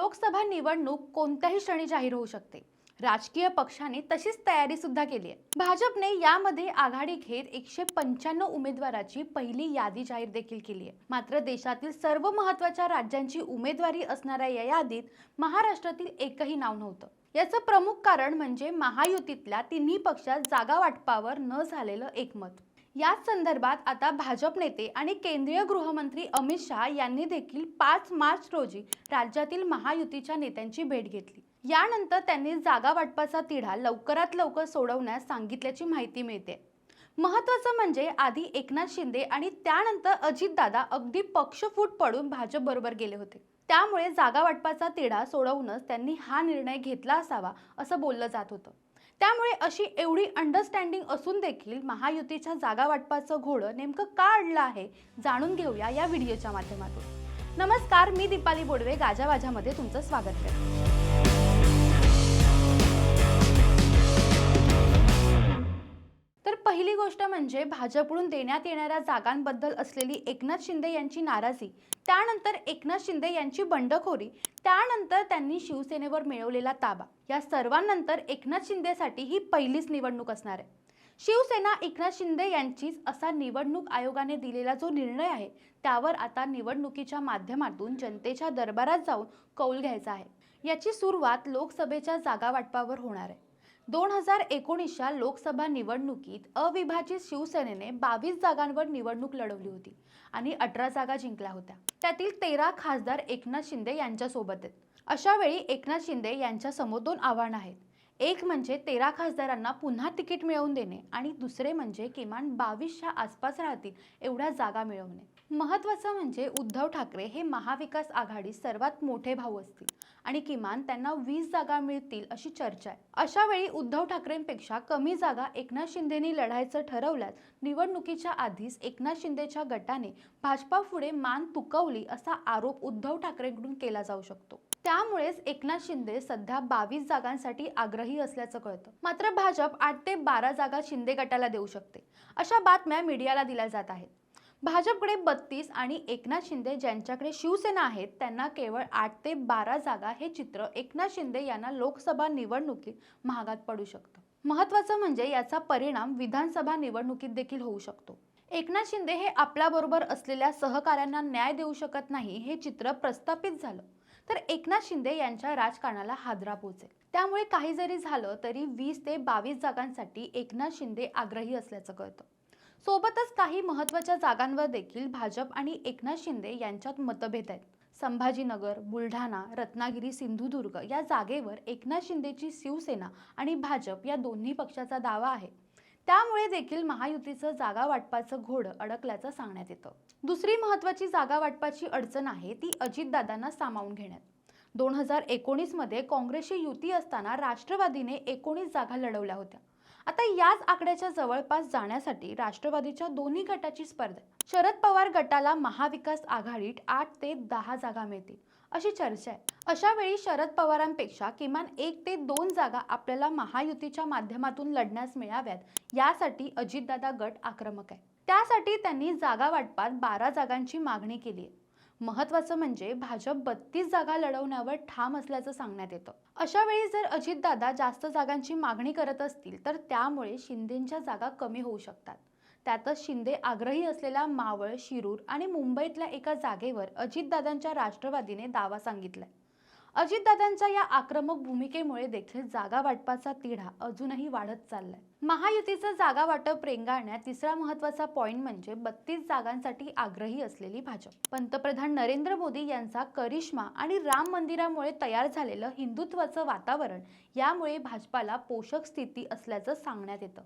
लोकसभा निवडणूक कोणत्याही क्षणी जाहीर होऊ शकते. राजकीय पक्षाने तशीच तयारी सुद्धा केली आहे. भाजपने यामध्ये आघाडी घेत एकशे पंच्याण्णव उमेदवाराची पहिली यादी जाहीर देखील केली आहे. मात्र देशातील सर्व महत्त्वाच्या राज्यांची उमेदवारी असणाऱ्या या यादीत महाराष्ट्रातील एकही नाव नव्हतं. याचं प्रमुख कारण म्हणजे महायुतीतल्या तिन्ही पक्षात जागा वाटपावर न झालेलं एकमत. याच संदर्भात आता भाजप नेते आणि केंद्रीय गृहमंत्री अमित शहा यांनी देखील पाच मार्च रोजी राज्यातील महायुतीच्या नेत्यांची भेट घेतली. यानंतर त्यांनी जागा वाटपाचा तिढा लवकरात लवकर सोडवण्यास सांगितल्याची माहिती मिळते. महत्वाचं म्हणजे आधी एकनाथ शिंदे आणि त्यानंतर अजितदादा अगदी पक्षफूट पडून भाजप बरोबर गेले होते. त्यामुळे जागा वाटपाचा तिढा सोडवूनच त्यांनी हा निर्णय घेतला असावा असं बोललं जात होतं. त्यामुळे अशी एवढी अंडरस्टँडिंग असून देखील महायुतीच्या जागा वाटपाचं घोडं नेमकं का अडलं आहे जाणून घेऊया या व्हिडिओच्या माध्यमातून. नमस्कार मी दीपाली बोडवे गाजावाजामध्ये तुमचं स्वागत करते. तर पहिली गोष्ट म्हणजे भाजपकडून देण्यात येणाऱ्या जागांबद्दल असलेली एकनाथ शिंदे यांची नाराजी त्यानंतर एकनाथ शिंदे यांची बंडखोरी त्यानंतर त्यांनी शिवसेनेवर मिळवलेला ताबा. या सर्वांनंतर एकनाथ शिंदेसाठी ही पहिलीच निवडणूक असणार आहे. शिवसेना एकनाथ शिंदे यांचीच असा निवडणूक आयोगाने दिलेला जो निर्णय आहे त्यावर आता निवडणुकीच्या माध्यमातून जनतेच्या दरबारात जाऊन कौल घ्यायचा आहे. याची सुरुवात लोकसभेच्या जागा वाटपावर होणार आहे. दोन हजार एकोणीसच्या लोकसभा निवडणुकीत अविभाजित शिवसेनेने बावीस जागांवर निवडणूक लढवली होती आणि अठरा जागा जिंकल्या होत्या. त्यातील तेरा खासदार एकनाथ शिंदे यांच्यासोबत आहेत. अशा वेळी एकनाथ शिंदे यांच्या समोर दोन आव्हानं आहेत. एक म्हणजे तेरा खासदारांना पुन्हा तिकीट मिळवून देणे आणि दुसरे म्हणजे किमान बावीसच्या आसपास राहतील एवढ्या जागा मिळवणे. महत्त्वाचं म्हणजे उद्धव ठाकरे हे महाविकास आघाडी सर्वात मोठे भाऊ असतील आणि किमान त्यांना वीस जागा मिळतील अशी चर्चा आहे. अशा वेळी उद्धव ठाकरेंपेक्षा कमी जागा एकनाथ शिंदेनी लढायचं ठरवल्यास निवडणुकीच्या आधीच एकनाथ शिंदेच्या गटाने भाजपा पुढे मान तुकवली असा आरोप उद्धव ठाकरेंकडून केला जाऊ शकतो. त्यामुळेच एकनाथ शिंदे सध्या बावीस जागांसाठी आग्रही असल्याचं कळतं. मात्र भाजप आठ ते बारा जागा शिंदे गटाला देऊ शकते. अशा बातम्या मीडियाला दिल्या जात आहेत. भाजपकडे बत्तीस आणि एकनाथ शिंदे ज्यांच्याकडे शिवसेना आहेत त्यांना केवळ आठ ते बारा जागा हे चित्र एकनाथ शिंदे यांना लोकसभा निवडणुकीत महागात पडू शकतं. महत्वाचं म्हणजे याचा परिणाम विधानसभा निवडणुकीत देखील होऊ शकतो. एकनाथ शिंदे हे आपल्याबरोबर असलेल्या सहकाऱ्यांना न्याय देऊ शकत नाही हे चित्र प्रस्थापित झालं. तर एकनाथ शिंदे यांच्या राजकारणाला हादरा पोचेल. त्यामुळे काही जरी झालं तरी वीस ते बावीस जागांसाठी एकनाथ शिंदे आग्रही असल्याचं कळतं. सोबतच काही महत्त्वाच्या जागांवर देखील भाजप आणि एकनाथ शिंदे यांच्यात मतभेद आहेत. संभाजीनगर बुलढाणा रत्नागिरी सिंधुदुर्ग या जागेवर एकनाथ शिंदेची शिवसेना आणि भाजप या दोन्ही पक्षाचा दावा आहे. त्यामुळे देखील महायुतीचं जागा वाटपाचं घोडं अडकल्याचं सांगण्यात येतं. दुसरी महत्त्वाची जागा वाटपाची अडचण आहे ती अजितदादांना सामावून घेण्यात. दोन हजार एकोणीसमध्ये काँग्रेसची युती असताना राष्ट्रवादीने एकोणीस जागा लढवल्या होत्या. आता याच आकड्याच्या जवळपास जाण्यासाठी राष्ट्रवादीच्या दोन्ही गटाची स्पर्धा. शरद पवार गटाला महाविकास आघाडीत आठ ते दहा जागा मिळतील अशी चर्चा आहे. अशा वेळी शरद पवारांपेक्षा किमान एक ते दोन जागा आपल्याला महायुतीच्या माध्यमातून लढण्यास मिळाव्यात यासाठी अजितदादा गट आक्रमक आहे. त्यासाठी त्यांनी जागा वाटपात बारा जागांची मागणी केली आहे. महत्वाचं म्हणजे भाजप बत्तीस जागा लढवण्यावर ठाम असल्याचं सांगण्यात येतं. अशा वेळी जर अजितदादा जास्त जागांची मागणी करत असतील तर त्यामुळे शिंदेच्या जागा कमी होऊ शकतात. त्यातच शिंदे आग्रही असलेल्या मावळ शिरूर आणि मुंबईतल्या एका जागेवर अजितदादांच्या राष्ट्रवादीने दावा सांगितलाय. अजितदादांच्या या आक्रमक भूमिकेमुळे देखील जागा वाटपाचा तिढा अजूनही वाढत चाललाय. महायुतीचं जागा वाटप रेंगाळण्यात तिसरा महत्त्वाचा पॉइंट म्हणजे बत्तीस जागांसाठी आग्रही असलेली भाजप. पंतप्रधान नरेंद्र मोदी यांचा करिश्मा आणि राम मंदिरामुळे तयार झालेलं हिंदुत्वाचं वातावरण यामुळे भाजपाला पोषक स्थिती असल्याचं सांगण्यात येतं.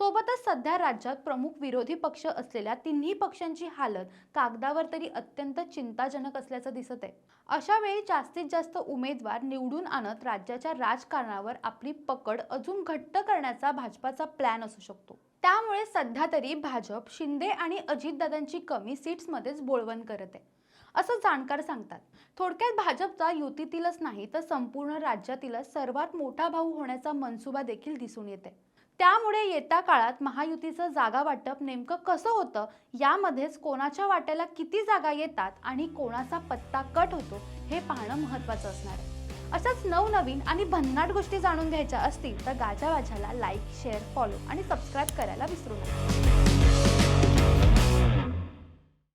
सोबतच सध्या राज्यात प्रमुख विरोधी पक्ष असलेल्या तिन्ही पक्षांची हालत कागदावर तरी अत्यंत चिंताजनक असल्याचं दिसत आहे अशा वेळी जास्तीत जास्त उमेदवार निवडून आणत राज्याच्या राजकारणावर आपली पकड अजून घट्ट करण्याचा भाजपाचा प्लॅन असू शकतो. त्यामुळे सध्या तरी भाजप शिंदे आणि अजितदादांची कमी सीट्समध्येच बोळवण करत आहे. असं जाणकार सांगतात. थोडक्यात भाजपचा युतीतीलच नाही तर संपूर्ण राज्यातीलच सर्वात मोठा भाऊ होण्याचा मनसुबा देखील दिसून येते त्यामुळे येत्या काळात महायुतीचं जागा वाटप नेमकं कसं होतं? यामध्येच कोणाच्या वाट्याला किती जागा येतात आणि कोणाचा पत्ता कट होतो हे पाहणं महत्त्वाचं असणार आहे. अशाच नवनवीन आणि भन्नाट गोष्टी जाणून घ्यायच्या असतील तर गाजावाजाला लाईक शेअर फॉलो आणि सबस्क्राईब करायला विसरू नका.